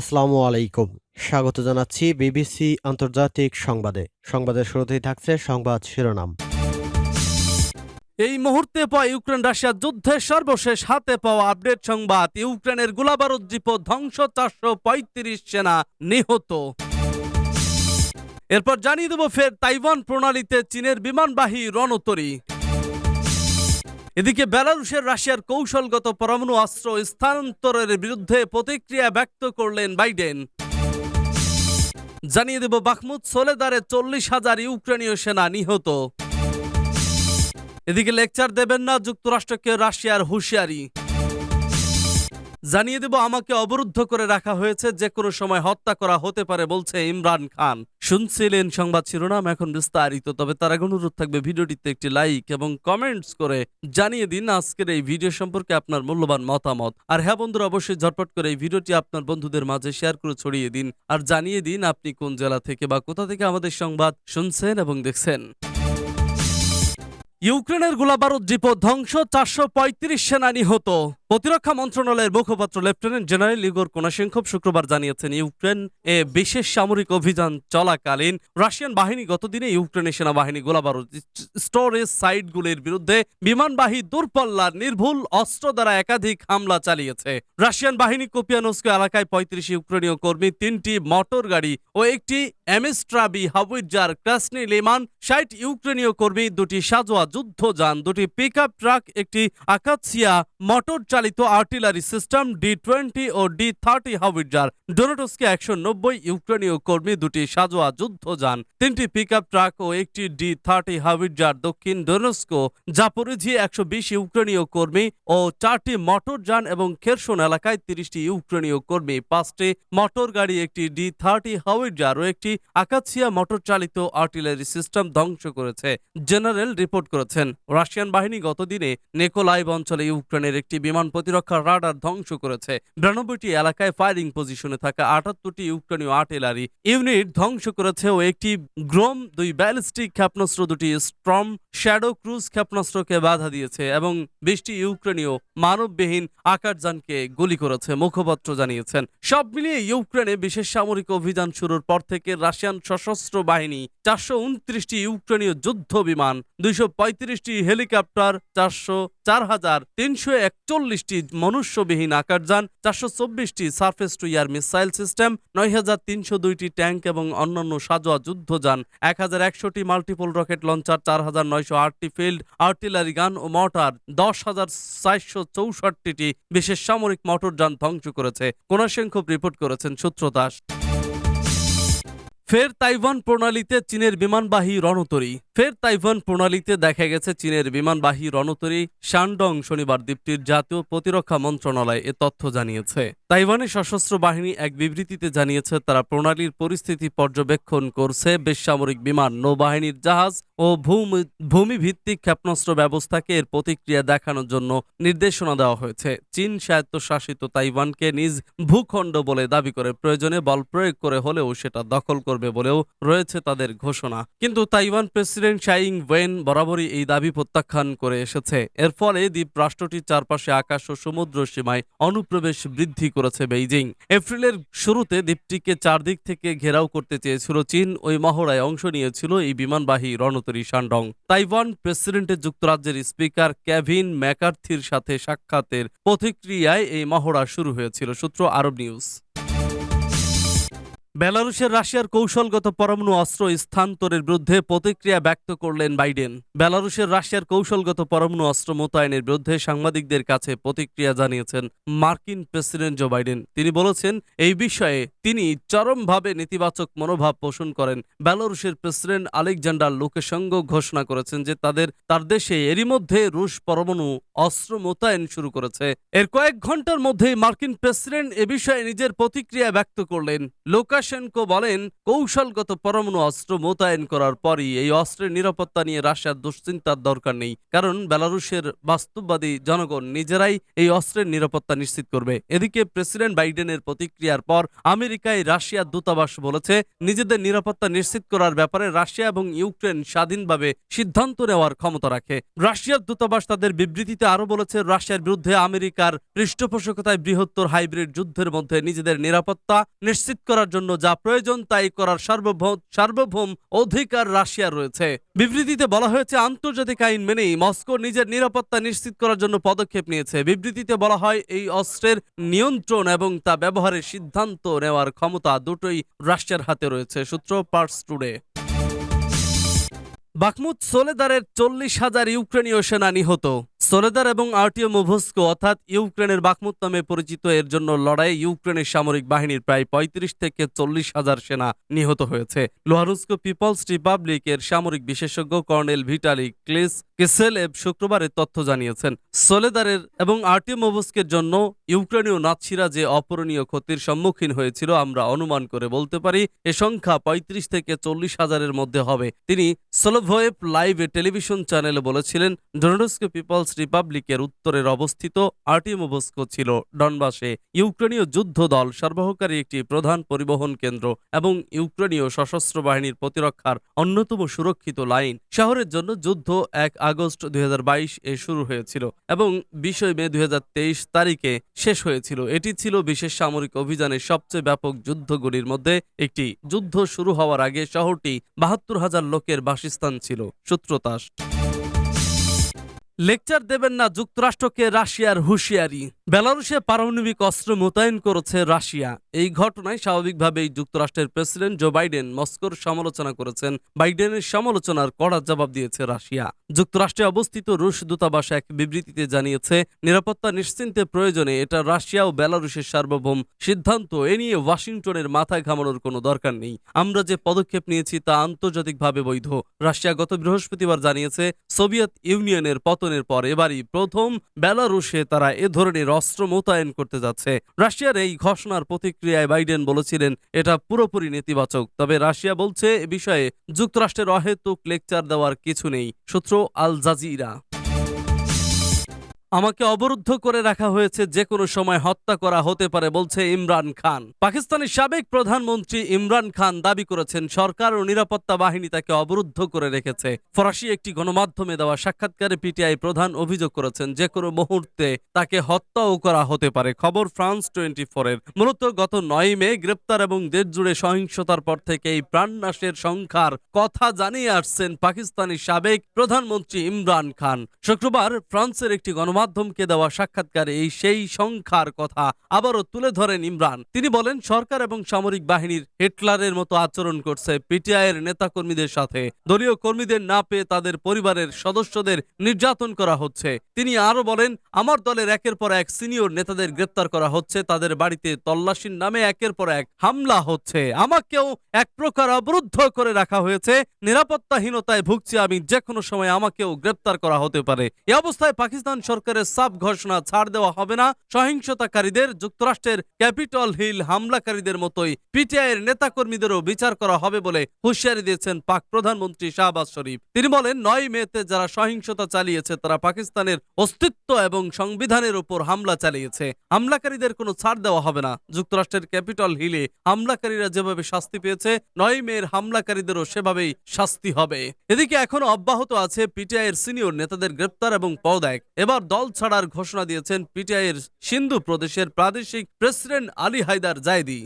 আসসালামু আলাইকুম। স্বাগত জানাচ্ছি বিবিসি আন্তর্জাতিক সংবাদে। সংবাদের শুরুতেই থাকছে সংবাদ শিরোনাম। এই মুহূর্তে পাওয়া ইউক্রেন রাশিয়ার যুদ্ধের সর্বশেষ হাতে পাওয়া আপডেট সংবাদ। ইউক্রেনের গোলাবারুদ দ্বীপ ধ্বংস, চারশো পঁয়ত্রিশ সেনা নিহত। এরপর জানিয়ে দেব ফের তাইওয়ান প্রণালীতে চীনের বিমানবাহী রণতরী। এদিকে বেলারুশের রাশিয়ার কৌশলগত পরমাণু অস্ত্র স্থানান্তরের বিরুদ্ধে প্রতিক্রিয়া ব্যক্ত করলেন বাইডেন। জানিয়ে দেব বাখমুদ সোলেদারে চল্লিশ হাজার ইউক্রেনীয় সেনা নিহত। এদিকে লেকচার দেবেন না যুক্তরাষ্ট্রকে, রাশিয়ার হুঁশিয়ারি। জানিয়ে দেব, আমাকে অবরুদ্ধ করে রাখা হয়েছে, যে কোনো সময় হত্যা করা হতে পারে বলছে ইমরান খান। শুনছিলেন সংবাদ শিরোনাম, এখন বিস্তারিত। তবে তার আগে অনুরোধ থাকবে, ভিডিওটিতে একটি লাইক এবং কমেন্টস করে জানিয়ে দিন আজকের এই ভিডিও সম্পর্কে আপনার মূল্যবান মতামত। আর হ্যাঁ বন্ধুরা, অবশ্যই ঝটপট করে এই ভিডিওটি আপনার বন্ধুদের মাঝে শেয়ার করে ছড়িয়ে দিন। আর জানিয়ে দিন আপনি কোন জেলা থেকে বা কোথা থেকে আমাদের সংবাদ শুনছেন এবং দেখছেন। ইউক্রেনের গোলাবারুদ ধ্বংস, চারশো পঁয়ত্রিশ সেনা নিহত। প্রতিরক্ষা মন্ত্রণালয়ের মুখপাত্র লেফটেন্যান্ট জেনারেল ইগোর কোনাশেঙ্কভ শুক্রবার জানিয়েছেন, ইউক্রেন এ বিশেষ সামরিক অভিযান চলাকালীন রাশিয়ান বাহিনী গতদিনে ইউক্রেনের সেনাবাহিনী গোলাবারুদ স্টোরেজ সাইটগুলির বিরুদ্ধে বিমানবাহী দূরপল্লার নির্ভুল অস্ত্র দ্বারা একাধিক হামলা চালিয়েছে। রাশিয়ান বাহিনী কোপিয়ানোস্কো এলাকায় পঁয়ত্রিশ ইউক্রেনীয় কর্মী, তিনটি মোটর গাড়ি ও একটি এমএসট্রাবি হাউইজার ক্রাসনি লিমান, ষাট ইউক্রেনীয় কর্মী, দুটি সাজোয়া যুদ্ধযান, দুটি পিক ট্রাক, একটি আকাছিয়া মোটর চালিত আর্টিলারি সিস্টেম ডি টোয়েন্টি ও ডি থার্টি হাউইজার, ডোনাটোসকে একশো নব্বই ইউক্রেনীয় কর্মী দুটি সাজোয়া যুদ্ধযান তিনটি পিক ট্রাক ও একটি ডি থার্টি হাউইজার দক্ষিণ ডোনস্কো, জাপোরিজি একশো বিশ ইউক্রেনীয় কর্মী ও চারটি মোটর যান এবং খেরসন এলাকায় তিরিশটি ইউক্রেনীয় কর্মী, পাঁচটি মোটর গাড়ি, একটি ডি থার্টি হাউইজার ও একটি আকাছিয়া মোটর চালিত আর্টিলারি সিস্টেম ধ্বংস করেছে, জেনারেল রিপোর্ট করেছেন। রাশিয়ান বাহিনী গতদিনে নেকোলাইভ অঞ্চলে ইউক্রেনের একটি বিমান প্রতিরক্ষা রাডার ধ্বংস করেছে। বিরানব্বইটি এলাকায় ফায়ারিং পজিশনে থাকা আটাত্তরটি ইউক্রেনীয় আর্টিলারি ইউনিট ধ্বংস করেছে ও একটি গ্রোম, দুই ব্যালিস্টিক ক্ষেপণাস্ত্র, দুটি স্ট্রম শ্যাডো ক্রুজ ক্ষেপণাস্ত্রকে বাধা দিয়েছে এবং বিশটি ইউক্রেনীয় মানববিহীন আকারযানকে গুলি করেছে, মুখপাত্র জানিয়েছেন। সব মিলিয়ে ইউক্রেনে বিশেষ সামরিক অভিযান শুরুর পর থেকে রাশিয়ান সশস্ত্র বাহিনী চারশো উনত্রিশটি ইউক্রেনীয় যুদ্ধ বিমান দুইশো পঁয়ত্রিশটি হেলিকপ্টার, চারশো, চার হাজার তিনশো একচল্লিশটি মনুষ্যবিহীন আকারযান চারশো চব্বিশটি surface to air missile system নয় হাজার তিনশো দুইটি ট্যাঙ্ক এবং অন্যান্য সাজোয়া যুদ্ধযান এক হাজার একশোটি মাল্টিপল রকেট লঞ্চার চার হাজার নয়শো আটটি ফিল্ড আর্টিলারি গান ও মর্টার দশ হাজার চারশো চৌষট্টিটি বিশেষ সামরিক মোটরযান ধ্বংস করেছে। কোনাশেঙ্কভ রিপোর্ট করেছেন সূত্র দাস ফের তাইওয়ান প্রণালীতে চীনের বিমানবাহী রণতরী। ফের তাইওয়ান প্রণালীতে দেখা গেছে চীনের বিমানবাহী রণতরী শানডং শনিবার দ্বীপটির জাতীয় প্রতিরক্ষা মন্ত্রণালয় এ তথ্য জানিয়েছে। তাইওয়ানের সশস্ত্র বাহিনী এক বিবৃতিতে জানিয়েছে, তারা প্রণালীর পরিস্থিতি পর্যবেক্ষণ করছে বেসামরিক বিমান, নৌবাহিনীর জাহাজ ও ভূমি, ভূমিভিত্তিক ক্ষেপণাস্ত্র ব্যবস্থাকে এর প্রতিক্রিয়া দেখানোর জন্য নির্দেশনা দেওয়া হয়েছে। চীন স্বায়ত্তশাসিত তাইওয়ানকে নিজ ভূখণ্ড বলে দাবি করে প্রয়োজনে বল প্রয়োগ করে হলেও সেটা দখল করবে। বলেও রয়েছে তাদের ঘোষণা। কিন্তু তাইওয়ান প্রেসিডেন্ট শাইং ওয়েন বরাবরই এই দাবি প্রত্যাখ্যান করে এসেছে। এর ফলে দ্বীপ রাষ্ট্রটির চারপাশে আকাশ ও সমুদ্র সীমায় অনুপ্রবেশ বৃদ্ধি করেছে বেইজিং। এপ্রিলের শুরুতে দ্বীপটিকে চারদিক থেকে ঘেরাও করতে চেয়েছিল চীন। ওই মহড়ায় অংশ নিয়েছিল এই বিমানবাহী রণতরী শানডং। তাইওয়ান প্রেসিডেন্টের যুক্তরাজ্যের স্পিকার কেভিন ম্যাকার্থির সাথে সাক্ষাতের প্রতিক্রিয়ায় এই মহড়া শুরু হয়েছিল, সূত্র আরব নিউজ। বেলারুশের রাশিয়ার কৌশলগত পরমাণু অস্ত্র স্থানান্তরের বিরুদ্ধে প্রতিক্রিয়া ব্যক্ত করলেন বাইডেন। বেলারুশের রাশিয়ার কৌশলগত পরমাণু অস্ত্র মোতায়েনের বিরুদ্ধে সাংবাদিকদের কাছে প্রতিক্রিয়া জানিয়েছেন মার্কিন প্রেসিডেন্ট জো বাইডেন। তিনি বলেছেন, এই বিষয়ে তিনি চরমভাবে নেতিবাচক মনোভাব পোষণ করেন। বেলারুশের প্রেসিডেন্ট আলেকজান্ডার লুকেসঙ্গ ঘোষণা করেছেন যে তাদের, তার দেশে এরই মধ্যে রুশ পরমাণু অস্ত্র মোতায়েন শুরু করেছে। এর কয়েক ঘণ্টার মধ্যেই মার্কিন প্রেসিডেন্ট এ বিষয়ে নিজের প্রতিক্রিয়া ব্যক্ত করলেন। লোকা লুকাশেনকো বলেন, কৌশলগত পরমাণু অস্ত্র মোতায়েন করার পরই এই অস্ত্রের নিরাপত্তা নিয়ে রাশিয়ার দুশ্চিন্তার দরকার নেই, কারণ বেলারুশের বাস্তববাদী জনগণ নিজেরাই এই অস্ত্রের নিরাপত্তা নিশ্চিত করবে। এদিকে প্রেসিডেন্ট বাইডেনের প্রতিক্রিয়ার পর আমেরিকায় রাশিয়ার দূতাবাস বলেছে, নিজেদের নিরাপত্তা নিশ্চিত করার ব্যাপারে রাশিয়া এবং ইউক্রেন স্বাধীনভাবে সিদ্ধান্ত নেওয়ার ক্ষমতা রাখে। রাশিয়ার দূতাবাস তাদের বিবৃতিতে আরও বলেছে, রাশিয়ার বিরুদ্ধে আমেরিকার পৃষ্ঠপোষকতায় বৃহত্তর হাইব্রিড যুদ্ধের মধ্যে নিজেদের নিরাপত্তা নিশ্চিত করার জন্য যা প্রয়োজন তাই করার সার্বভৌম সার্বভৌম অধিকার রাশিয়ার রয়েছে। বিবৃতিতে বলা হয়েছে, আন্তর্জাতিক আইন মেনেই মস্কো নিজের নিরাপত্তা নিশ্চিত করার জন্য পদক্ষেপ নিয়েছে। বিবৃতিতে বলা হয়, এই অস্ত্রের নিয়ন্ত্রণ এবং তা ব্যবহারের সিদ্ধান্ত নেওয়ার ক্ষমতা দুটোই রাশিয়ার হাতে রয়েছে, সূত্র পার্স টুডে বাকমুত সোলেদারের চল্লিশ হাজার ইউক্রেনীয় সেনা নিহত। সোলেদার এবং আর্টিও মুভস্কো, অর্থাৎ ইউক্রেনের বাকমুত নামে পরিচিত, এর জন্য লড়াই ইউক্রেনের সামরিক বাহিনীর প্রায় পঁয়ত্রিশ থেকে চল্লিশ হাজার সেনা নিহত হয়েছে। লোহারুস্কো পিপলস রিপাবলিক এর সামরিক বিশেষজ্ঞ কর্নেল ভিটালি ক্লিস কেসেলেভ শুক্রবার তথ্য জানিয়েছেন, সোলেদারের এবং আর্টিও মুভস্কের জন্য ইউক্রেনীয় নাৎসিরা যে অপূরণীয় ক্ষতির সম্মুখীন হয়েছিল আমরা অনুমান করে বলতে পারি, এ সংখ্যা পঁয়ত্রিশ থেকে চল্লিশ হাজারের মধ্যে হবে। তিনি সোলোভয়েভ লাইভে টেলিভিশন চ্যানেলে বলেছিলেন ডোনেডস্কো পিপলস রিপাবলিকের উত্তরের অবস্থিত আর্টিমোভস্কো ছিল ডনবাসে। ইউক্রেনীয় যুদ্ধ দল সরবরাহকারী একটি প্রধান পরিবহন কেন্দ্র এবং ইউক্রেনীয় সশস্ত্র বাহিনীর প্রতিরক্ষার অন্যতম সুরক্ষিত লাইন। শহরের জন্য যুদ্ধ এক আগস্ট দুই এ শুরু হয়েছিল এবং বিশই মে দুই হাজার তেইশ তারিখে শেষ হয়েছিল। এটি ছিল বিশেষ সামরিক অভিযানের সবচেয়ে ব্যাপক যুদ্ধগুলির মধ্যে একটি। যুদ্ধ শুরু হওয়ার আগে শহরটি বাহাত্তর হাজার লোকের বাসস্থান ছিল। সূত্রতাস লেকচার দেবেন না যুক্তরাষ্ট্রকে রাশিয়ার হুঁশিয়ারি। বেলারুশে পারমাণবিক অস্ত্র মোতায়েন করেছে রাশিয়া। এই ঘটনায় স্বাভাবিকভাবেই যুক্তরাষ্ট্রের প্রেসিডেন্ট জো বাইডেন মস্কোর সমালোচনা করেছেন। বাইডেনের সমালোচনার কড়া জবাব দিয়েছে রাশিয়া। যুক্তরাষ্ট্রে অবস্থিত রুশ দূতাবাস এক বিবৃতিতে জানিয়েছে, নিরাপত্তা নিশ্চিন্তে প্রয়োজনে এটা রাশিয়া ও বেলারুশের সার্বভৌম সিদ্ধান্ত। এ নিয়ে ওয়াশিংটনের মাথায় ঘামানোর কোনো দরকার নেই। আমরা যে পদক্ষেপ নিয়েছি তা আন্তর্জাতিকভাবে বৈধ। রাশিয়া গত বৃহস্পতিবার জানিয়েছে, সোভিয়েত ইউনিয়নের পতনের পর এবারই প্রথম বেলারুশে তারা এ ধরনের অস্ত্র মোতায়েন করতে যাচ্ছে। রাশিয়ার এই ঘোষণার প্রতিক্রিয়ায় বাইডেন বলেছিলেন, এটা পুরোপুরি নেতিবাচক। তবে রাশিয়া বলছে, এ বিষয়ে যুক্তরাষ্ট্রের অহেতুক লেকচার দেওয়ার কিছু নেই, সূত্র আল জাজিরা। আমাকে অবরুদ্ধ করে রাখা হয়েছে যে কোনো সময় হত্যা করা হতে পারে, বলছে ইমরান খান। পাকিস্তানের সাবেক প্রধানমন্ত্রী ইমরান খান দাবি করেছেন, সরকার ও নিরাপত্তা বাহিনী তাকে অবরুদ্ধ করে রেখেছে। ফরাসি একটি গণমাধ্যমে দেওয়া সাক্ষাৎকারে পিটিআই প্রধান অভিযোগ করেছেন, যে কোনো মুহূর্তে তাকে হত্যাও করা হতে পারে। খবর ফ্রান্স টোয়েন্টি ফোরের মূলত গত নয় মে গ্রেপ্তার এবং দেশ জুড়ে সহিংসতার পর থেকে এই প্রাণনাশের সংখ্যার কথা জানিয়ে আসছেন পাকিস্তানের সাবেক প্রধানমন্ত্রী ইমরান খান। শুক্রবার ফ্রান্সের একটি গণমাধ্যমকে দেওয়া সাক্ষাৎকারে এই সেই সংখ্যার কথা আবারও তুলে ধরেন ইমরান। তিনি বলেন, সরকার এবং সামরিক বাহিনীর হিটলারের মতো আচরণ করছে পিটিআইয়ের নেতাকর্মীদের সাথে। দলীয় কর্মীদের না পেয়ে তাদের পরিবারের সদস্যদের নির্যাতন করা হচ্ছে। তিনি আরও বলেন, আমার দলের একের পর এক সিনিয়র নেতাদের গ্রেপ্তার করা হচ্ছে, তাদের বাড়িতে তল্লাশির নামে একের পর এক হামলা হচ্ছে। আমাকেও এক প্রকার অবরুদ্ধ করে রাখা হয়েছে। নিরাপত্তাহীনতায় ভুগছি আমি যে কোনো সময় আমাকেও গ্রেপ্তার করা হতে পারে। এ অবস্থায় পাকিস্তান সরকারের সাব ঘোষণা ছাড় দেওয়া হবে না। সহিংসতাকারীদের, যুক্তরাষ্ট্রের ক্যাপিটল হিল হামলাকারীদের মতোই পিটিআইয়ের নেতাকর্মীদেরও বিচার করা হবে বলে হুঁশিয়ারি দিয়েছেন পাক প্রধানমন্ত্রী শাহবাজ শরীফ। তিনি বলেন, নয় মেতে যারা সহিংসতা চালিয়েছে, তারা পাকিস্তানের অস্তিত্ব এবং সংবিধানের উপর হামলা চালিয়েছে। হামলাকারীদের কোনো ছাড় দেওয়া হবে না। যুক্তরাষ্ট্রের ক্যাপিটল হিলে হামলাকারীরা যেভাবে শাস্তি পেয়েছে, নয় মেয়ের হামলাকারীদেরও সেভাবেই শাস্তি হবে। এদিকে এখনও অব্যাহত আছে পিটিআইয়ের সিনিয়র নেতাদের গ্রেপ্তার এবং পদত্যাগ। এবার দল ছাড়ার ঘোষণা দিয়েছেন পিটিআইয়ের সিন্ধু প্রদেশের প্রাদেশিক প্রেসিডেন্ট আলী হায়দার জায়দি।